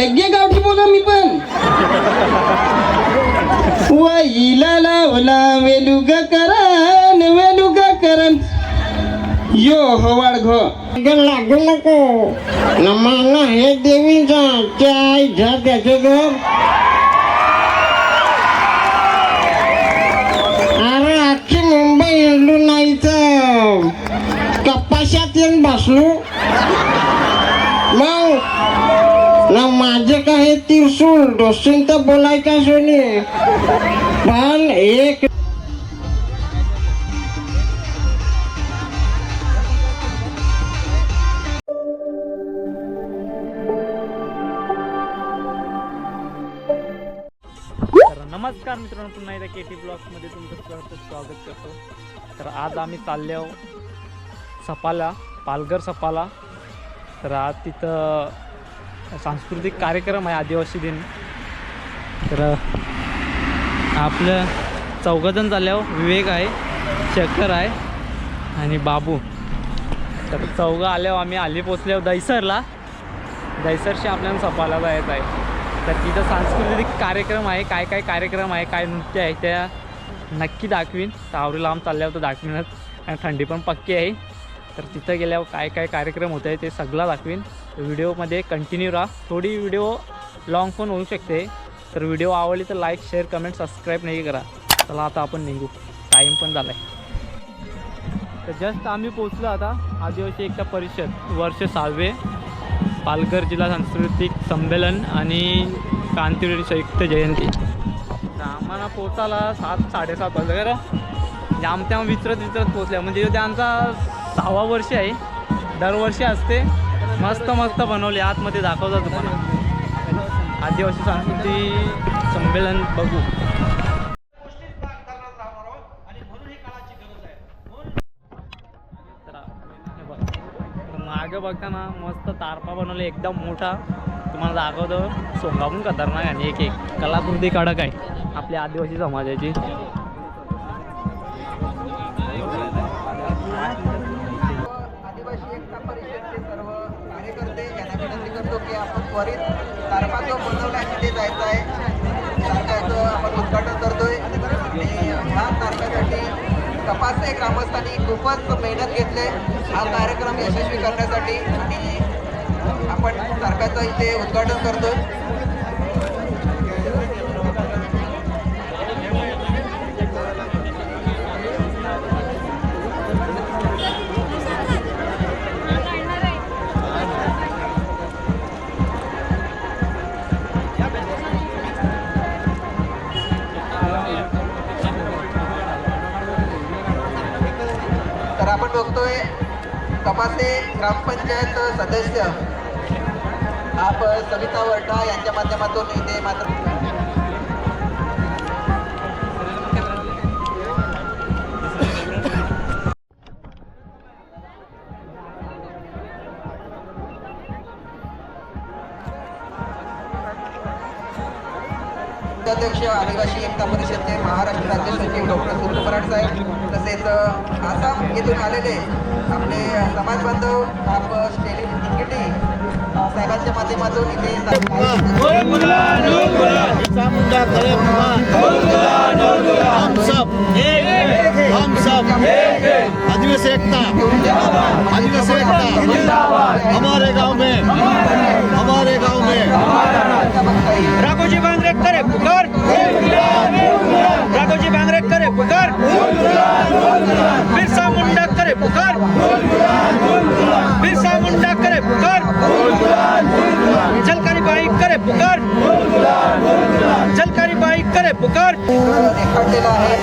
लगे गावठी बोला मी पण. वहिला लावला वेलुग करण वेलुग करण. यो हो वाढ लागू नको नमाना हे देवीचा त्या आईचा त्याचे घर. अरे अख्खी मुंबई हिंडू नाही तर. कपाशात येऊन बसलो. मग? नमा बोलायचं काय त्रिशूल डोसून तर बोलायचा सोनी. पण एक नमस्कार मित्रांनो पुन्हा एकदा के टी ब्लॉग्समध्ये तुमचं स्वागत स्वागत करतो. तर आज आम्ही चालले आहो सपाला पालघर सपाला. तर आज तिथं सांस्कृतिक कार्यक्रम आहे आदिवासी दिन. तर आपलं चौघजण झाल्यावर विवेक आहे शंकर आहे आणि बाबू. तर चौघं आल्यावर आम्ही आली पोचल्यावर दैसरला दैसरशी आपल्याला सपाला जायचं आहे. तर तिथं सांस्कृतिक कार्यक्रम आहे काय काय कार्यक्रम आहे काय नृत्य आहे त्या नक्की दाखवीन. सावरी लांब चालल्यावर तर दाखवीनच. आणि थंडी पण पक्की आहे. तर तिथं गेल्यावर काय काय कार्यक्रम होत आहे ते सगळं दाखवीन. व्हिडिओमध्ये कंटिन्यू राहा. थोडी व्हिडिओ लाँग पण होऊ शकते. तर व्हिडिओ आवडली तर लाईक शेअर कमेंट सबस्क्राईब नाही करा. चला आता आपण निघू. टाईम पण झाला आहे तर जस्ट आम्ही पोचलो आता आदिवासी एकता परिषद वर्ष सहावे. पालघर जिल्हा सांस्कृतिक संमेलन आणि कांतीवेळी संयुक्त जयंती. तर आम्हाला पोचायला सात साडेसात वाजता खरं? म्हणजे आमच्या विचरत विचरत पोचल्या म्हणजे ह्यो त्यांचा सहावा वर्ष आहे. दरवर्षी असते. मस्त मस्त बनवले. आतमध्ये दाखवतात तुम्हाला. आदिवासी सांस्कृतिक संमेलन बघू. मागे बघताना मस्त तारपा बनवले. एकदम मोठा. तुम्हाला दाखवतो. सोंगापून खतरनाक आणि एक एक कलाकृती कडक आहे. आपल्या आदिवासी समाजाची. त्वरित तारपा जो तिथे जायचं आहे. तारकाचं आपण उद्घाटन करतोय. आणि ह्या तारकासाठी तपासते ग्रामस्थांनी खूपच मेहनत घेतले. हा कार्यक्रम यशस्वी करण्यासाठी आणि आपण तारकाचं इथे उद्घाटन करतोय. सदस्य. आप सविता वर्टा यांच्या माध्यमातून इथे मात्र डॉक्टर सुनील साहेब तसेच आसाम येथून आलेले आपले समाज बांधव आप स्टेलिन तिकेटी साहेबांच्या माध्यमातून इथे आदिवासी एकता आदिवासी एकता हमारे गांव में। गांव में राघोजी बांगरे करे पुकार राघोजी बांगरे करे पुकार बिरसा मुंडा करे पुकार बिरसा मुंडा करे पुकार जलकारी बाई करे पुकार जलकारी बाई करे पुकार रेखाटलेलं आहे.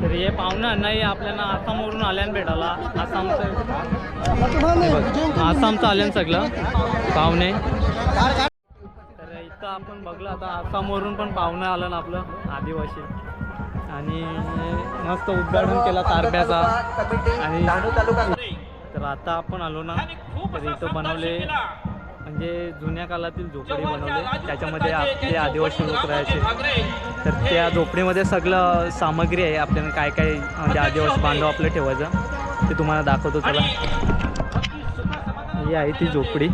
तर हे पाहुणं नाही आपल्याला आसामवरून आल्यान भेटायला. आसामचं आसामचं आल्यान सगळं. पाहुणे. तर इथं आपण बघलं आता आसामवरून पण पाहुणं आलं ना आपलं आदिवासी. आणि मस्त उद्घाटन केला तारब्याचा. आणि तर आता आपण आलो ना तर इथं बनवले म्हणजे जुन्या काळातील झोपडी बनवले त्याच्यामध्ये आपले आदिवासी लोक राहायचे. तर त्या झोपडीमध्ये सगळं सामग्री आहे आपल्याला काय काय म्हणजे आदिवासी बांधव आपलं ठेवायचं ते तुम्हाला दाखवतो चला. ही आहे ती झोपडी.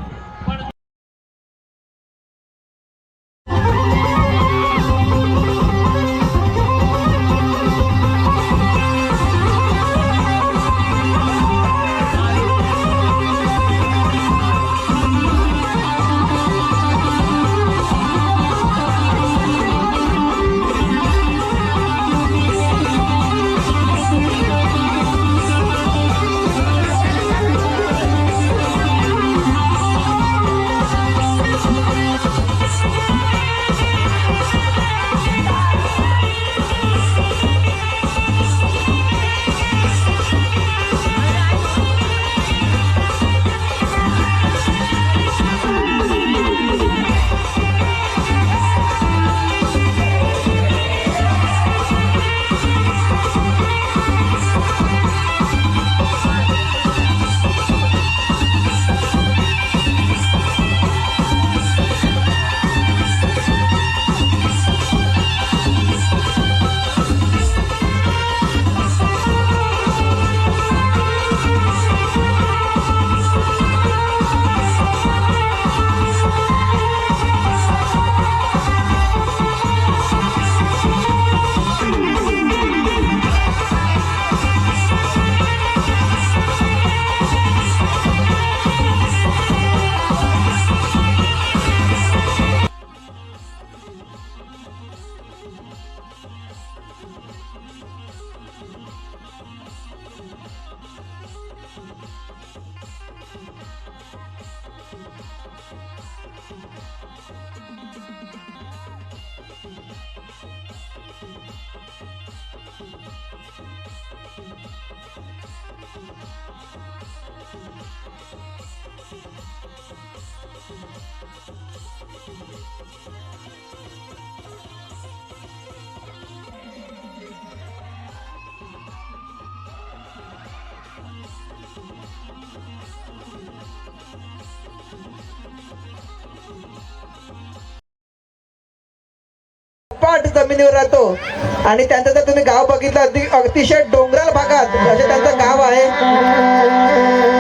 दाट जमिनीवर राहतो. आणि त्यांचं जर तुम्ही गाव बघितलं अतिशय डोंगराळ भागात असे त्यांचं गाव आहे.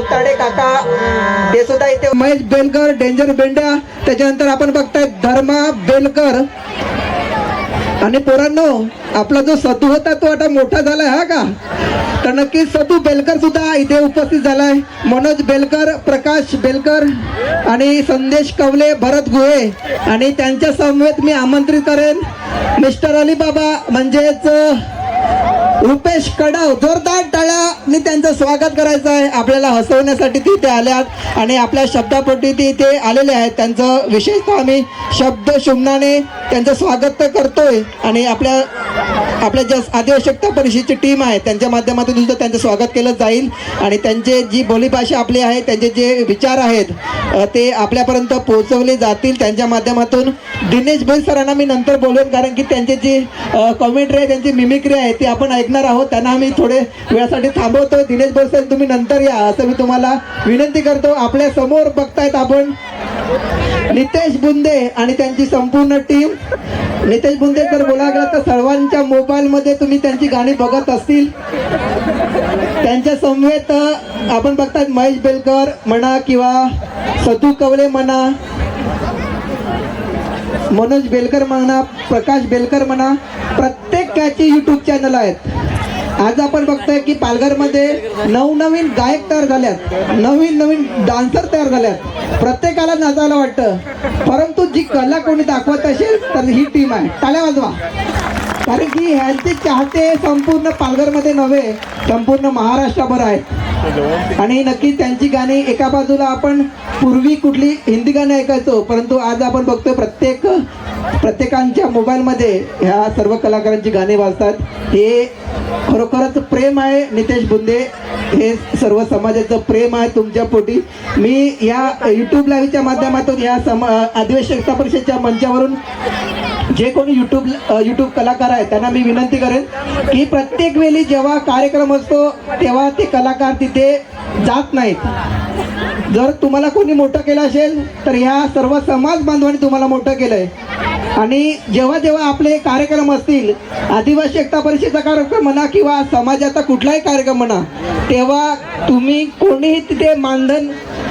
धाकल काका. ते सुद्धा इथे महेश बेलकर डेंजर बेंड्या. त्याच्यानंतर आपण बघताय धर्मा बेलकर. आणि पोरांनो आपला जो सतू होता तो आता मोठा झालाय हा का? तर नक्की सतू बेलकर सुद्धा इथे उपस्थित झालाय. मनोज बेलकर प्रकाश बेलकर आणि संदेश कवले भरत गुहे. आणि त्यांच्या समवेत मी आमंत्रित करेन. मिस्टर अली बाबा म्हणजेच रुपेश कडाव जोरदार टाळ्यानी त्यांचं स्वागत करायचं आहे. आपल्याला हसवण्यासाठी ते इथे आल्यात आणि आपल्या शब्दापोटी ते इथे आलेले आहेत. त्यांचं विशेषतः आम्ही शब्द शुमनाने त्यांचं स्वागत तर करतोय आणि आपल्या आपल्या ज्या आदिवासी परिषदेची टीम आहे त्यांच्या माध्यमातून सुद्धा त्यांचं स्वागत केलं जाईल. आणि त्यांचे जी बोलीभाषा आपली आहे त्यांचे जे विचार आहेत ते आपल्यापर्यंत पोहोचवले जातील. त्यांच्या माध्यमातून दिनेश भाई सरांना मी नंतर बोलवेन कारण की त्यांचे जी कॉमेंट्री आहे त्यांची मिमिक्री आहे ती आपण ऐकणार आहोत. त्यांना आम्ही थोडे वेळासाठी थांबवतो दिनेश भाई तुम्ही नंतर या असं मी तुम्हाला विनंती करतो. आपल्यासमोर बघतायत आपण नितेश बुंदे आणि त्यांची संपूर्ण टीम. नितेश बुंदे जर बोला गेला तर सर्वांच्या मोबाईलमध्ये तुम्ही त्यांची गाणी बघत असतील. त्यांच्या समवेत आपण बघतायत महेश बेलकर म्हणा किंवा सतू कवले म्हणा मनोज बेलकर म्हणा प्रकाश बेलकर म्हणा प्रत्येकाचे यूट्यूब चॅनल आहेत. आज आपण बघतोय की पालघरमध्ये नवनवीन गायक तयार झाल्यात. नवीन नवीन डान्सर तयार झाल्यात. प्रत्येकाला नाचायला वाटतं. परंतु जी कला कोणी दाखवत असेल तर ही टीम आहे. टाळ्या वाजवा. कारण की ह्यांचे चाहते संपूर्ण पालघरमध्ये नव्हे संपूर्ण महाराष्ट्राभर आहेत. आणि नक्की त्यांची गाणी एका बाजूला आपण पूर्वी कुठली हिंदी गाणी ऐकायचो परंतु आज आपण बघतोय प्रत्येक प्रत्येकांच्या मोबाईलमध्ये ह्या सर्व कलाकारांची गाणी वाजतात. हे खरोखरच प्रेम आहे नितेश बुंदे. हे सर्व समाजाचं प्रेम आहे तुमच्या पोटी. मी या यूट्यूब लाईव्हच्या माध्यमातून या समा अधिवेशकता परिषदेच्या मंचावरून जे कोणी यूट्यूब यूट्यूब कलाकार आहेत त्यांना मी विनंती करेन की प्रत्येक वेळी जेव्हा कार्यक्रम असतो तेव्हा ते कलाकार तिथे जात नाहीत. जर तुम्हाला कोणी मोठं केलं असेल तर ह्या सर्व समाज बांधवांनी तुम्हाला मोठं केलं आहे आणि जेव्हा जेव्हा आपले कार्यक्रम असतील आदिवासी एकता परिषदेचा कार्यक्रम म्हणा किंवा समाजाचा कुठलाही कार्यक्रम म्हणा तेव्हा तुम्ही कोणीही तिथे मानधन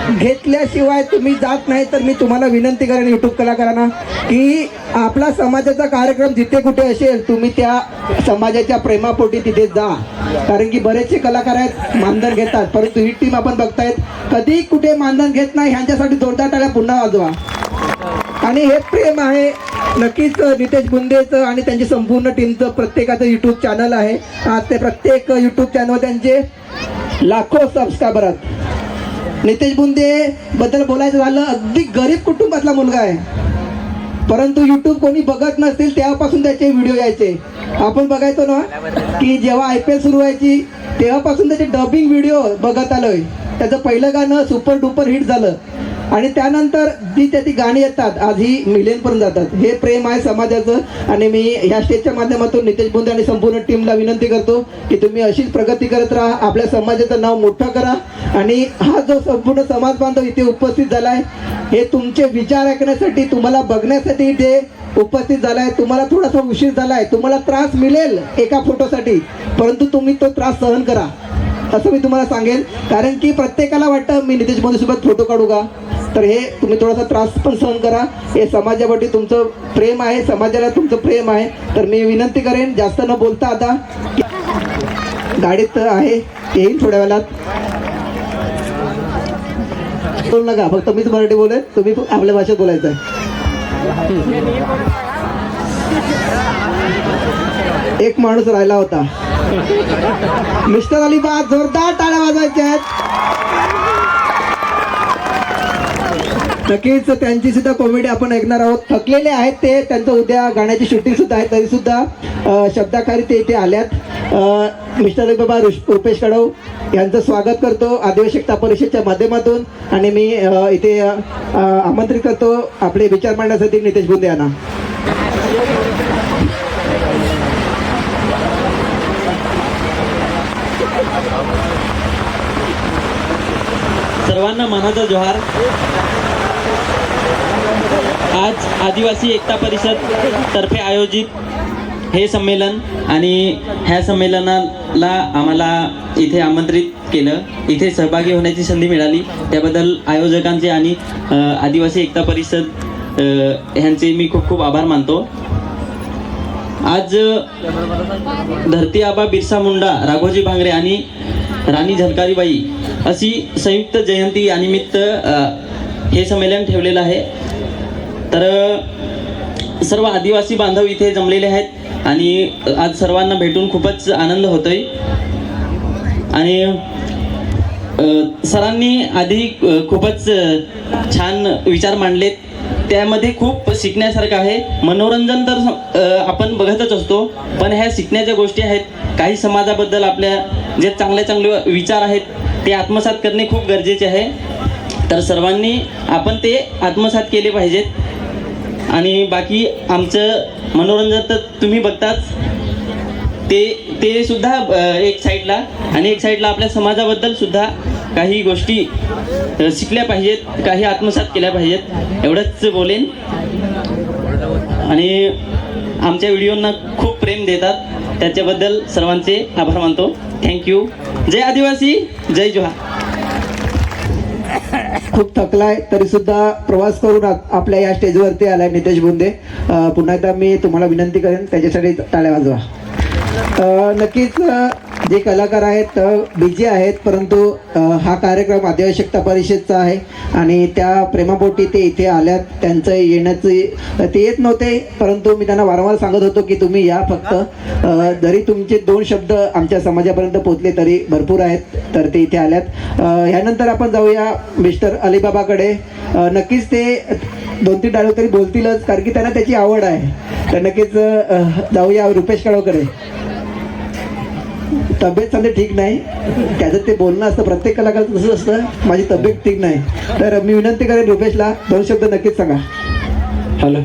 घेतल्याशिवाय तुम्ही जात नाही तर मी तुम्हाला विनंती करेन यूट्यूब कलाकारांना की आपला समाजाचा कार्यक्रम जिथे कुठे असेल तुम्ही त्या समाजाच्या प्रेमापोटी तिथे जा. कारण की बरेचसे कलाकार आहेत मानधन घेतात परंतु ही टीम आपण बघतायत कधी कुठे मानधन घेत नाही ह्यांच्यासाठी जोरदार टाळ्या पुन्हा वाजवा. आणि हे प्रेम आहे नक्कीच नितेश बुंदेचं आणि त्यांची संपूर्ण टीमचं प्रत्येकाचं यूट्यूब चॅनल आहे. आज ते प्रत्येक यूट्यूब चॅनल त्यांचे लाखो सबस्क्रायबर आहेत. नितेश बुंदे बद्दल बोलायचं झालं अगदी गरीब कुटुंबातला मुलगा आहे. परंतु युट्यूब कोणी बघत नसतील तेव्हापासून त्याचे व्हिडिओ यायचे. आपण बघायचो ना की जेव्हा आय पी एल सुरू व्हायची तेव्हापासून त्याचे डबिंग व्हिडिओ बघत आलोय. त्याचं पहिलं गाणं सुपर डुपर हिट झालं. आणि त्यानंतर जी त्याची गाणी येतात आज ही मिलियनपर्यंत जातात. हे प्रेम आहे समाजाचं आणि मी ह्या स्टेजच्या माध्यमातून नितेश बोंदे आणि संपूर्ण टीमला विनंती करतो की तुम्ही अशीच प्रगती करत राहा आपल्या समाजाचं नाव मोठं करा आणि हा जो संपूर्ण समाज बांधव इथे उपस्थित झाला आहे हे तुमचे विचार ऐकण्यासाठी तुम्हाला बघण्यासाठी इथे उपस्थित झालाय. तुम्हाला थोडासा उशीर झालाय तुम्हाला त्रास मिळेल एका फोटोसाठी परंतु तुम्ही तो त्रास सहन करा असं मी तुम्हाला सांगेन कारण की प्रत्येकाला वाटतं मी नितेश मोदीसोबत फोटो काढू का? तर हे तुम्ही थोडासा त्रास पण सहन करा. हे समाजावरती तुमचं प्रेम आहे समाजाला तुमचं प्रेम आहे. तर मी विनंती करेन जास्त न बोलता आता गाडीत आहे येईल थोड्या वेळात. बोल नका फक्त मीच मराठी बोलेन तुम्ही आपल्या भाषेत बोलायचं आहे. एक माणूस राहिला होता. मिस्टर अलिबाग जोरदार टाळ्या वाजवायच्या आहेत. नक्कीच त्यांची सुद्धा कॉमेडी आपण ऐकणार आहोत. थकलेले आहेत ते त्यांचं उद्या गाण्याची शूटिंग सुद्धा आहे तरी सुद्धा शब्दाखाली ते इथे आल्यात. मिस्टर बाबा रुपेश कडव यांचं स्वागत करतो. आदिवासी एकता परिषदच्या माध्यमातून. आणि मी इथे आमंत्रित करतो आपले विचार मांडण्यासाठी नितेश बुंदे यांना. सर्वांना मनाचा जोहार. आज आदिवासी एकता परिषद तर्फे आयोजित हे संमेलन आणि ह्या संमेलनाला आम्हाला इथे आमंत्रित केलं. इथे सहभागी होण्याची संधी मिळाली. त्याबद्दल आयोजकांचे आणि आदिवासी एकता परिषद ह्यांचे मी खूप खूप आभार मानतो. आज धरती आबा बिरसा मुंडा राघोजी भांगरे आणि राणी झलकारीबाई अशी संयुक्त जयंती या निमित्त हे संमेलन ठेवलेलं आहे. तर सर्व आदिवासी बांधव इथे जमलेले आहेत आणि आज सर्वांना भेटून खूपच आनंद होतोय. आणि सरांनी आधी खूपच छान विचार मांडलेत. त्यामध्ये खूप शिकण्यासारखं आहे. मनोरंजन तर आपण बघतच असतो पण ह्या शिकण्याच्या गोष्टी आहेत. काही समाजाबद्दल आपल्या जे चांगले चांगले विचार आहेत ते आत्मसात करणे खूप गरजेचे आहे. तर सर्वांनी आपण ते आत्मसात केले पाहिजेत. आणि बाकी आमचं मनोरंजन तर तुम्ही बघताच. ते ते सुद्धा एक साईडला आणि एक साईडला आपल्या समाजाबद्दल सुद्धा काही गोष्टी शिकल्या पाहिजेत काही आत्मसात केल्या पाहिजेत. एवढंच बोलेन. आणि आमच्या व्हिडिओंना खूप प्रेम देतात. त्याच्याबद्दल सर्वांचे आभार मानतो. थँक्यू जय आदिवासी जय जोहार. खूप थकलाय तरी सुद्धा प्रवास करून आपल्या या स्टेजवरती आलाय नितेश बुंदे. पुन्हा एकदा मी तुम्हाला विनंती करेन त्याच्यासाठी टाळ्या वाजवा. नक्कीच जे कलाकार आहेत बिझी आहेत परंतु हा कार्यक्रम आदिवासी परिषदचा आहे आणि त्या प्रेमापोटी ते इथे आल्यात. त्यांचं येण्याचं ते येत नव्हते परंतु मी त्यांना वारंवार सांगत होतो की तुम्ही या फक्त. जरी तुमचे दोन शब्द आमच्या समाजापर्यंत पोचले तरी भरपूर आहेत तर ते इथे आल्यात. ह्यानंतर आपण जाऊया मिस्टर अलिबाबाकडे. नक्कीच ते दोन तीन डायलॉग तरी बोलतीलच कारण की त्यांना त्याची आवड आहे. तर नक्कीच जाऊया रुपेश काळोकडे तब्येत चांगली ठीक नाही. त्याचं ते बोलणं असतं प्रत्येक कलाकाराचं तसंच असतं. माझी तब्येत ठीक नाही. तर मी विनंती करेन रुपेशला दोन शब्द नक्कीच सांगा. हॅलो.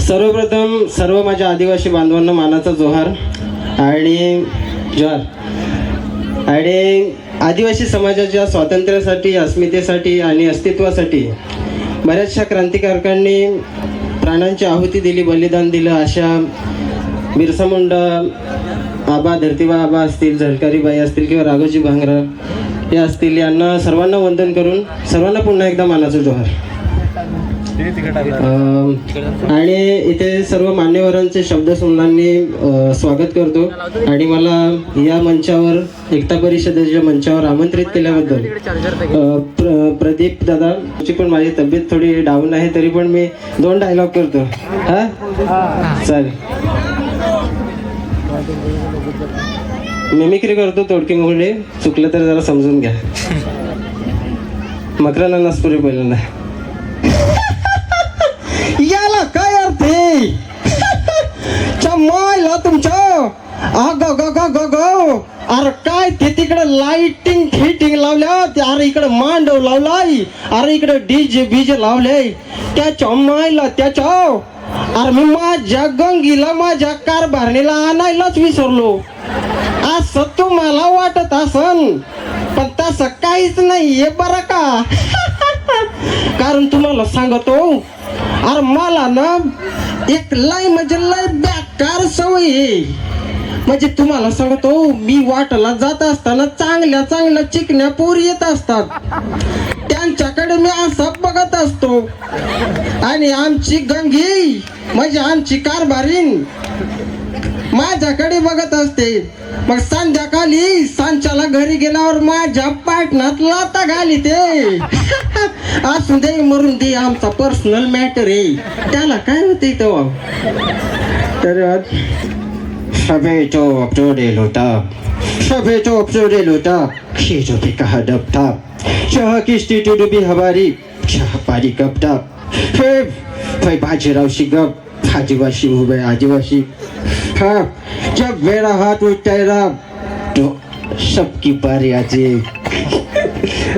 सर्वप्रथम सर्व माझ्या आदिवासी बांधवांना मानाचा जोहार आणि जोहार. आणि आदिवासी समाजाच्या स्वातंत्र्यासाठी अस्मितेसाठी आणि अस्तित्वासाठी बऱ्याचशा क्रांतिकारकांनी प्राणांची आहुती दिली बलिदान दिलं अशा बिरसा मुंडा आबा धरतीबा आबा असतील झलकारीबाई असतील किंवा राघोजी भांगरा हे असतील यांना सर्वांना वंदन करून सर्वांना पुन्हा एकदा मानाचं जोहार. आणि इथे सर्व मान्यवरांचे शब्दसंधांनी अं, स्वागत करतो. आणि मला या मंचावर एकता परिषदेच्या मंचावर आमंत्रित केल्याबद्दल प्रदीप दादा ची पण माझी तब्येत थोडी डाऊन आहे तरी पण मी दोन डायलॉग करतो. हा. चालेल. मिमिक्री करतो तोडकी मोहळे चुकलं तर जरा समजून घ्या. मकराना नसपुरी पहिल्यांदा याला काय अर्थ आहे? चमायला तुमच्या? अग ग ग ग ग अरे काय ते तिकडे लाइटिंग फिटिंग लावल्या ते अरे इकडे मांडव लावलाय. अरे इकडे डीजे बीजे लावले त्या चमायला त्याच्या अरे मी माझ्या गंगीला माझ्या कारभारणीला आणायलाच विसरलो. असं तुम्हाला वाटत असन पण तसं काहीच नाहीये बरं का? कारण तुम्हाला सांगतो अरे मला ना एक लय म्हणजे लय बेकार सवय आहे. म्हणजे तुम्हाला सांगतो मी वाटला जात असताना चांगल्या चांगल्या चिकण्या पोरी येत असतात. त्यांच्याकडे मी असा बघत असतो. आणि आमची गंगी म्हणजे आमची कारभारीन. माझ्याकडे बघत असते. मग संध्याकाळी सांच्याला घरी गेल्यावर माझ्या पाटणात लाता घाली ते. असू दे मरून दे आमचा पर्सनल मॅटर आहे. त्याला काय होते तेव्हा? तर सभेचो चोप होता सभेचो सभे चोप चोडे लोटा. खीजो शह किस्ती टुडुबी हमारी शह पारी कब भाई बाजीराव शिगप आदिवासी हो गए आदिवासी हाँ जब मेरा हाथ उठाएगा तो सबकी बारी आती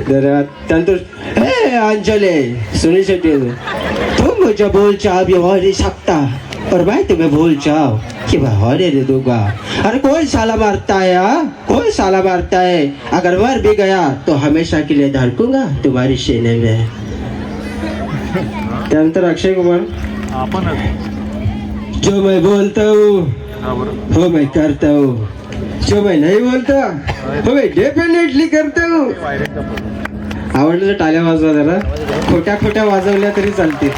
जरा त्यानंतर हे अंजले सुनी शेट्टी तुम मुझे बोल चाह भी हो नहीं सकता। और मैं तुम्हें भूल जाओ कि मैं होने नहीं दूँगा। अरे कौन साला मारता है हाँ? कौन साला मारता है। अगर मर भी गया तो हमेशा के लिए धड़कूँगा तुम्हारी सीने में। त्यानंतर अक्षय कुमार. जो मैं बोलता हूँ वो मैं करता हूँ. जो मैं नहीं बोलता वो मैं डेफिनेटली करता हूँ. आवडलं तर टाळ्या वाजवा जरा. खोट्या खोट्या वाजवल्या तरी चालतील.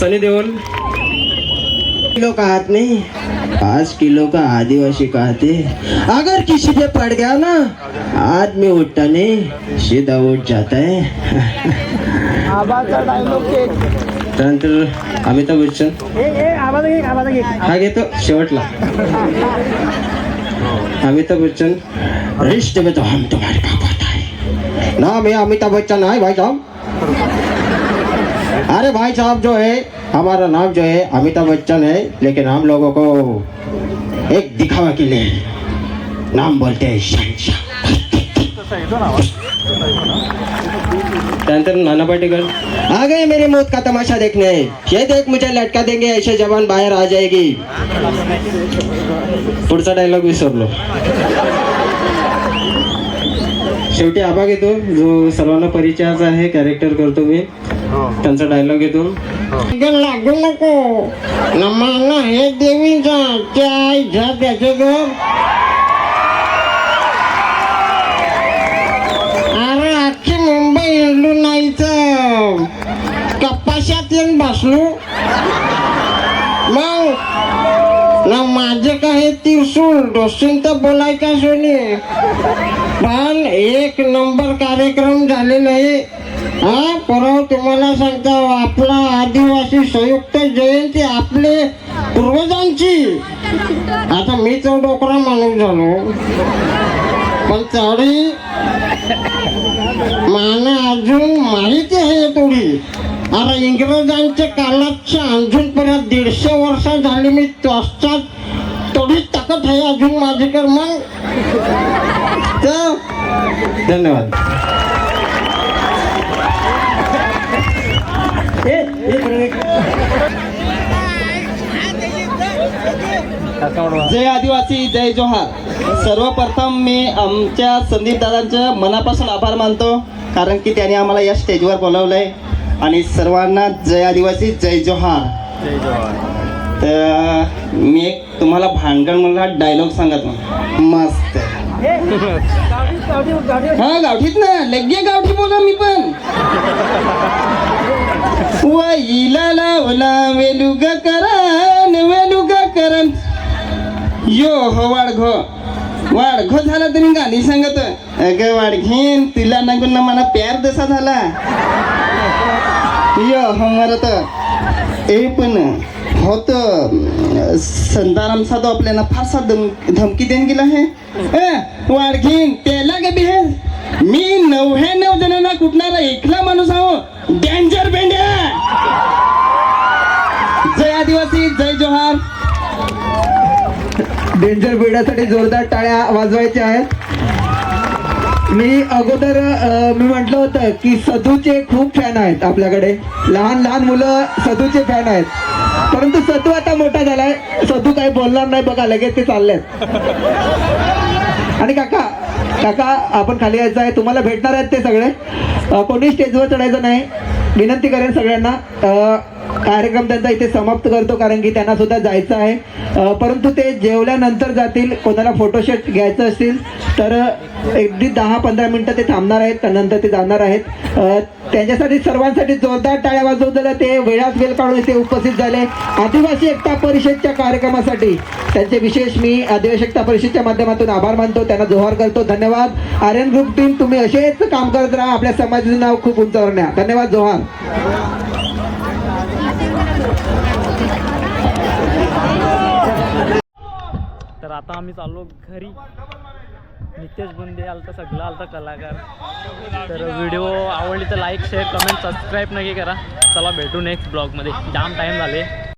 सनी देओल. किलो का हाथ नहीं. पाँच किलो का आदिवासी का हाथ है अगर किसी पे पड़ गया ना आदमी उठता नहीं सीधा उठ जाता है. त्यानंतर अमिताभ बच्चन हा घेतो शेवटला अमिताभ बच्चन रिश्ते में तो हम तुम्हारे पापा है ना मैं अमिताभ बच्चन है भाई साहब अरे भाई साहब जो है हमारा नाम जो है अमिताभ बच्चन है लेकिन हम लोगों को एक दिखावा के लिए नाम बोलते हैं शहनशाह त्यानंतर नाना पाटेकर आ गए मेरे मौत का तमाशा देखने। ये देख मुझे लटका देंगे ऐसे जवान बाहेर आ जाएगी। पुढचा डायलॉग विसरलो शेवटी आबा घेतो जो सर्वांना परिचयाचा आहे कॅरेक्टर करतो मी. त्यांचा डायलॉग घेतो. लागू नको नमाना हे देवीचा त्या त्याचे कपाशात येऊन बसलो मग ना माझे काही आहे त्रिशूल तर बोलायचा सोनी? पण एक नंबर कार्यक्रम झाले नाही हा परवा तुम्हाला सांगता आपला आदिवासी संयुक्त जयंती आपले पूर्वजांची. आता मी तर डोकरा माणूस झालो. पण तरी मला अजून माहिती आहे थोडी अरे इंग्रजांच्या काळाच्या अजूनपर्यंत दीडशे वर्ष झाली मी त्वचात थोडी ताकद आहे अजून माझ्याकडे मग. तर धन्यवाद. जय आदिवासी जय जोहार. सर्वप्रथम मी आमच्या संदीप दादांचं मनापासून आभार मानतो कारण की त्यांनी आम्हाला या स्टेजवर बोलवलंय. आणि सर्वांना जय आदिवासी जय जोहार. तर मी एक तुम्हाला भानगड मला डायलॉग सांगत मस्त. हा गावठीत ना. लगे गावठी बोला मी पण. वैला लावला वेलुग करण वेलुग करण. यो हो वाडघ वाडघो झाला तरी गाणी सांगत. अग वाडघीन तिला नगून ना मला प्यार दसा झाला. यो हो मरत ए पण होत. संताराम साधो आपल्याला फारसा दम धमकी देऊन गेला आहे. वाढ घेईन त्याला गे बिहे. मी नव्याण्णव जणांना कुठणारा एकला माणूस आहो. डेंजर बेंड्या डेंजर जोरदार टाळ्या वाजवायच्या आहेत. मी अगोदर मी म्हटलं होतं की सधूचे खूप फॅन आहेत आपल्याकडे. लहान लहान मुलं सधूचे फॅन आहेत. परंतु सधू आता मोठा झालाय. सधू काही बोलणार नाही बघा लगेच ते चाललेत. आणि काका काका आपण खाली यायचं आहे तुम्हाला भेटणार आहेत ते सगळे. कोणी स्टेजवर चढायचं नाही. विनंती करेन सगळ्यांना. कार्यक्रम त्यांचा इथे समाप्त करतो कारण की त्यांना सुद्धा जायचं आहे. परंतु ते जेवल्यानंतर जातील कोणाला फोटोशूट घ्यायचं असतील तर अगदी दहा पंधरा मिनटं ते थांबणार आहेत त्यानंतर ते जाणार आहेत. त्यांच्यासाठी सर्वांसाठी जोरदार टाळ्या वाजवताना ते वेळात वेळ काढून इथे उपस्थित झाले. आदिवासी एकता परिषदच्या कार्यक्रमासाठी त्यांचे विशेष मी आदिवासी एकता परिषदच्या माध्यमातून आभार मानतो त्यांना जोहार करतो. धन्यवाद. आर्यन ग्रुप टीम तुम्ही असेच काम करत राहा. आपल्या समाजाचं नाव खूप उंचावर न्या धन्यवाद जोहार. आता आम्ही चाललो घरी. नितेश बुंदे आलता सगळं आलता कलाकार. तर व्हिडिओ आवडली तर लाईक शेअर कमेंट सबस्क्राईब नक्की करा. चला भेटू नेक्स्ट ब्लॉगमध्ये जाम टाईम झाले.